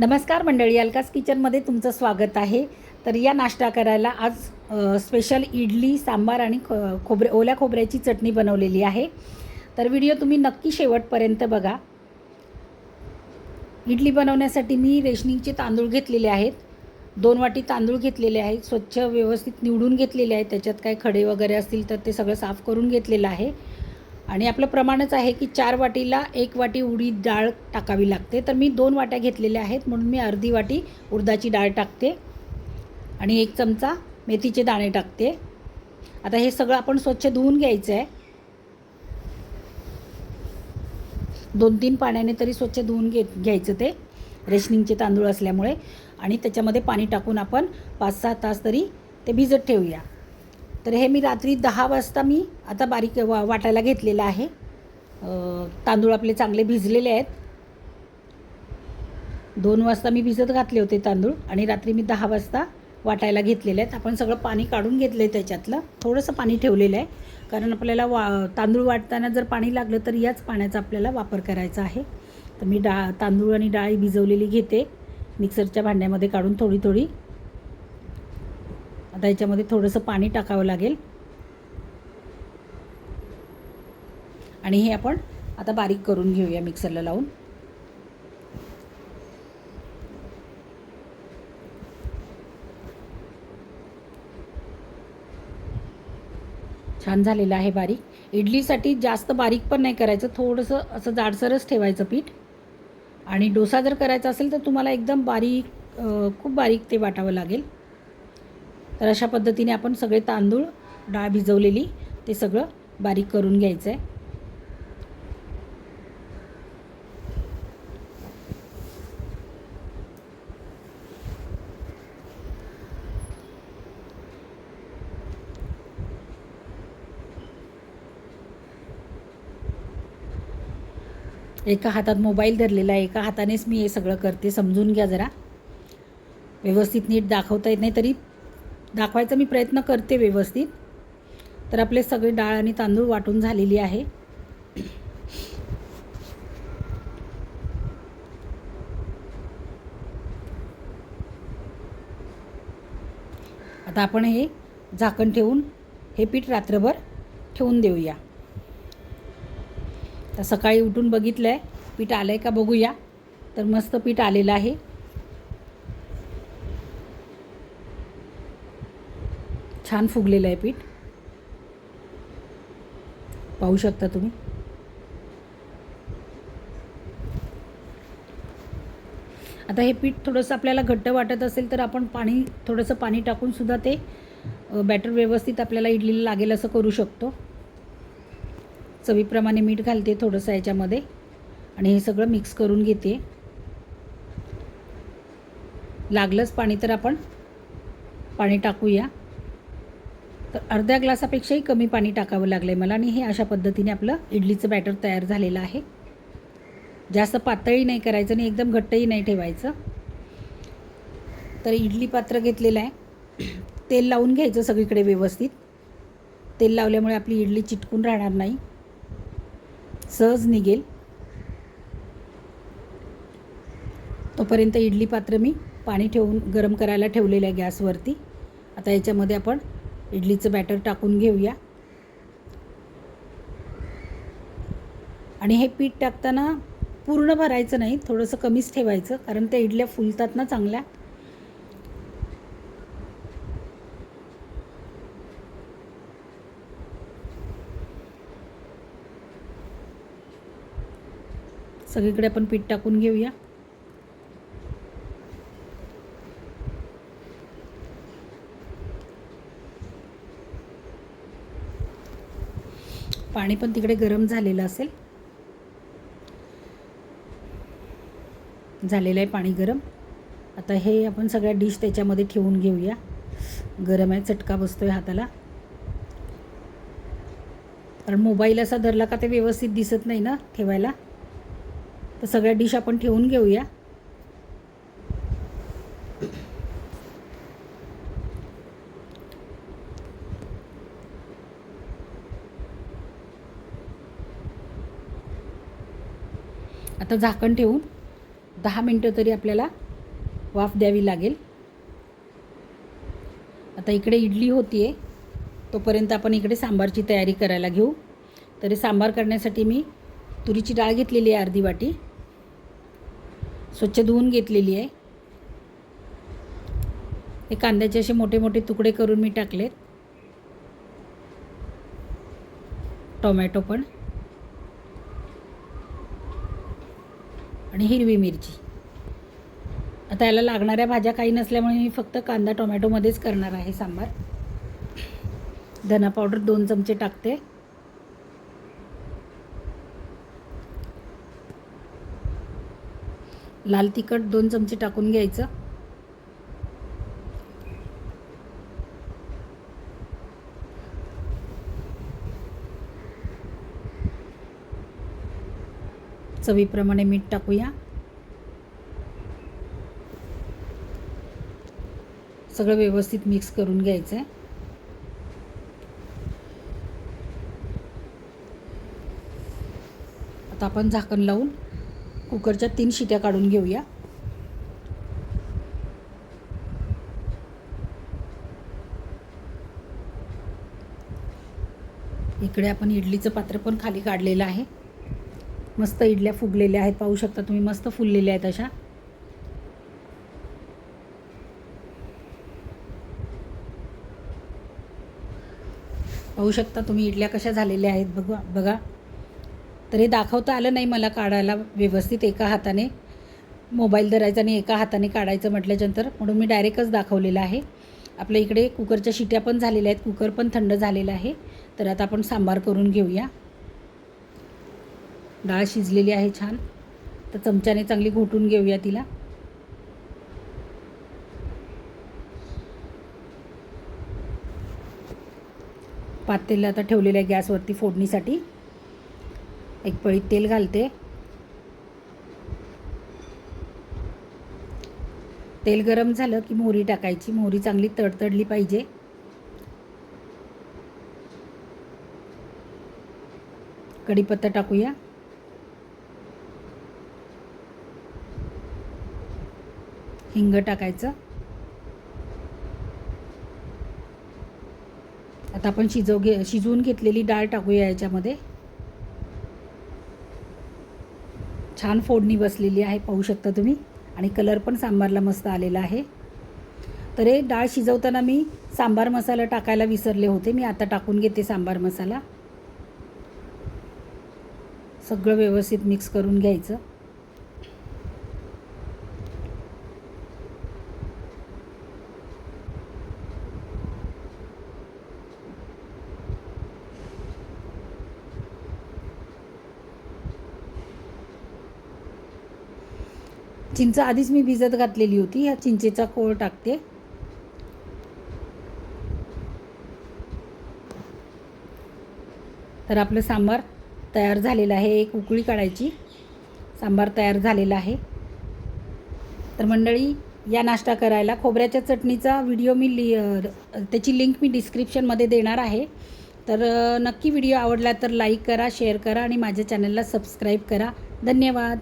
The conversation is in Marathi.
नमस्कार मंडळी अलकास किचनमध्ये तुमचं स्वागत आहे. तर या नाश्ता करायला आज स्पेशल इडली सांबार आणि ख खोबरे ओल्या खोबऱ्याची चटणी बनवलेली आहे. तर व्हिडिओ तुम्ही नक्की शेवटपर्यंत बघा. इडली बनवण्यासाठी मी रेशनिंगचे तांदूळ घेतलेले आहेत. दोन वाटी तांदूळ घेतलेले आहेत स्वच्छ व्यवस्थित निवडून घेतलेले आहेत त्याच्यात काय खडे वगैरे असतील तर ते सगळं साफ करून घेतलेलं आहे. आणि आपलं प्रमाणच आहे की चार वाटीला एक वाटी उडीद डाळ टाकावी लागते. तर मी दोन वाट्या घेतलेल्या आहेत म्हणून मी अर्धी वाटी उडदाची डाळ टाकते आणि एक चमचा मेथीचे दाणे टाकते. आता हे सगळं आपण स्वच्छ धुवून घ्यायचं आहे. दोन तीन पाण्याने तरी स्वच्छ धुवून घे घ्यायचं ते. रेशनिंगचे तांदूळ असल्यामुळे. आणि त्याच्यामध्ये पाणी टाकून आपण पाच सहा तास तरी ते भिजत ठेवूया. तर हे मी रात्री दहा वाजता मी आता बारीक वा वाटायला घेतलेलं आहे. तांदूळ आपले चांगले भिजलेले आहेत. दोन वाजता मी भिजत घातले होते तांदूळ आणि रात्री मी दहा वाजता वाटायला घेतलेले आहेत. आपण सगळं पाणी काढून घेतलं आहे त्याच्यातलं. थोडंसं पाणी ठेवलेलं आहे. कारण आपल्याला वा तांदूळ वाटताना जर पाणी लागलं तर याच पाण्याचा आपल्याला वापर करायचा आहे. तर मी डा तांदूळ आणि डाळ भिजवलेली घेते. मिक्सरच्या भांड्यामध्ये काढून थोडी थोडी आता याच्यामध्ये थोडंसं पाणी टाकावं लागेल. आणि हे आपण आता बारीक करून घेऊया मिक्सरला लावून. छान झालेलं आहे बारीक. इडलीसाठी जास्त बारीक पण नाही करायचं थोडंसं असं जाडसरच ठेवायचं पीठ. आणि डोसा जर करायचा असेल तर तुम्हाला एकदम बारीक खूप बारीक ते वाटावं लागेल. तर अशा पद्धतीने आपण सगळे तांदूळ डाळ भिजवलेली ते सगळं बारीक करून घ्यायचं आहे एका हातात मोबाईल धरलेला आहे एका हातानेच मी हे सगळं करते समजून घ्या जरा. व्यवस्थित नीट दाखवता येत नाही तरी दाखवायचा मी प्रयत्न करते व्यवस्थित. तर आपले सगळे डाळ आणि तांदूळ वाटून झालेली आहे. आता आपण हे झाकण ठेवून हे पीठ रात्रभर ठेवून देऊया. तर सकाळी उठून बघितलं आहे पीठ आलं आहे का बघूया. तर मस्त पीठ आलेलं आहे. छान फुगलेलं आहे पीठ. पाहू शकता तुम्ही. आता हे पीठ थोडंसं आपल्याला घट्ट वाटत असेल तर आपण पाणी थोडंसं पाणी टाकून सुद्धा ते बॅटर व्यवस्थित आपल्याला इडलीला लागेल असं करू शकतो. चवीप्रमाणे मीठ घालते थोडंसं याच्यामध्ये. आणि हे सगळं मिक्स करून घेते. लागलंच पाणी तर आपण पाणी टाकूया. तर अर्ध्या ग्लासापेक्षाही कमी पाणी टाकावं लागलं आहे मला आणि हे अशा पद्धतीने आपलं इडलीचं बॅटर तयार झालेलं आहे. जास्त पातळी नाही करायचं आणि एकदम घट्टही नाही ठेवायचं. तर इडली पात्र घेतलेलं आहे. तेल लावून घ्यायचं सगळीकडे व्यवस्थित. तेल लावल्यामुळे आपली इडली चिटकून राहणार नाही. सहज निघेल. तोपर्यंत इडली पात्र मी पाणी ठेवून गरम करायला ठेवलेलं आहे गॅसवरती. आता याच्यामध्ये आपण इडलीचं बॅटर टाकून घेऊया. आणि हे पीठ टाकताना पूर्ण भरायचं नाही थोडंसं कमीच ठेवायचं कारण त्या इडल्या फुलतात ना चांगल्या. सगळीकडे आपण पीठ टाकून घेऊया. पाणी पण तिकडे गरम झालेलं असेल. झालेलं आहे पाणी गरम. आता हे आपण सगळ्या डिश त्याच्यामध्ये ठेवून घेऊया. गरम आहे चटका बसतो आहे हाताला. कारण मोबाईल असा धरला का ते व्यवस्थित दिसत नाही ना ठेवायला. तर सगळ्या डिश आपण ठेवून घेऊया. आता झाकण ठेवून दहा मिनटं तरी आपल्याला वाफ द्यावी लागेल. आता इकडे इडली होती आहे तोपर्यंत आपण इकडे सांबारची तयारी करायला घेऊ. तरी सांबार करण्यासाठी मी तुरीची डाळ घेतलेली आहे अर्धी वाटी. स्वच्छ धुवून घेतलेली आहे. हे कांद्याचे असे मोठे मोठे तुकडे करून मी टाकलेत. टोमॅटो पण. आणि हिरवी मिरची. आता याला लागणाऱ्या भाज्या काही नसल्यामुळे मी फक्त कांदा टोमॅटोमध्येच करणार आहे सांबार. धना पावडर दोन चमचे टाकते. लाल तिखट दोन चमचे टाकून घ्यायचं. चवीप्रमाणे मीठ टाकूया. सगळं व्यवस्थित मिक्स करून घ्यायचं आहे आता आपण झाकण लावून कुकरच्या तीन शिट्या काढून घेऊया. इकडे आपण इडलीचं पात्र पण खाली काढलेलं आहे. मस्त इडल्या फुगलेल्या आहेत. पाहू शकता तुम्ही मस्त फुललेल्या आहेत अशा. पाहू शकता तुम्ही इडल्या कशा झालेल्या आहेत. बघा बघा. तर हे दाखवता आलं नाही मला काढायला व्यवस्थित एका हाताने. मोबाईल धरायचा आणि एका हाताने काढायचं म्हटल्याच्यानंतर. म्हणून मी डायरेक्टच दाखवलेलं आहे. आपल्या इकडे कुकरच्या शिट्या पण झालेल्या आहेत. कुकर पण थंड झालेलं आहे. तर आता आपण सांबार करून घेऊया. डाळ शिजलेली आहे छान. तर चमच्याने चांगली घोटून घेऊया तिला. पातेल आता ठेवलेलं आहे गॅसवरती फोडणीसाठी. एक पळीत तेल घालते. तेल गरम झालं की मोहरी टाकायची. मोहरी चांगली तडतडली पाहिजे. कढीपत्ता टाकूया. हिंग टाकायचं. आता आपण शिजव घे शिजवून घेतलेली डाळ टाकूया याच्यामध्ये. छान फोडणी बसलेली आहे पाहू शकता तुम्ही. आणि कलर पण सांबारला मस्त आलेला आहे. तर हे डाळ शिजवताना मी सांबार मसाला टाकायला विसरले होते. मी आता टाकून घेते सांबार मसाला. सगळं व्यवस्थित मिक्स करून घ्यायचं. चिंच आधीच मी भिजत घातलेली होती. ह्या चिंचेचा कोळ टाकते. तर आपलं सांबार तयार झालेलं आहे. एक उकळी काढायची. सांबार तयार झालेला आहे. तर मंडळी या नाश्ता करायला खोबऱ्याच्या चटणीचा व्हिडिओ मी लि त्याची लिंक मी डिस्क्रिप्शनमध्ये देणार आहे. तर नक्की व्हिडिओ आवडला तर लाईक करा शेअर करा आणि माझ्या चॅनलला सबस्क्राईब करा. धन्यवाद.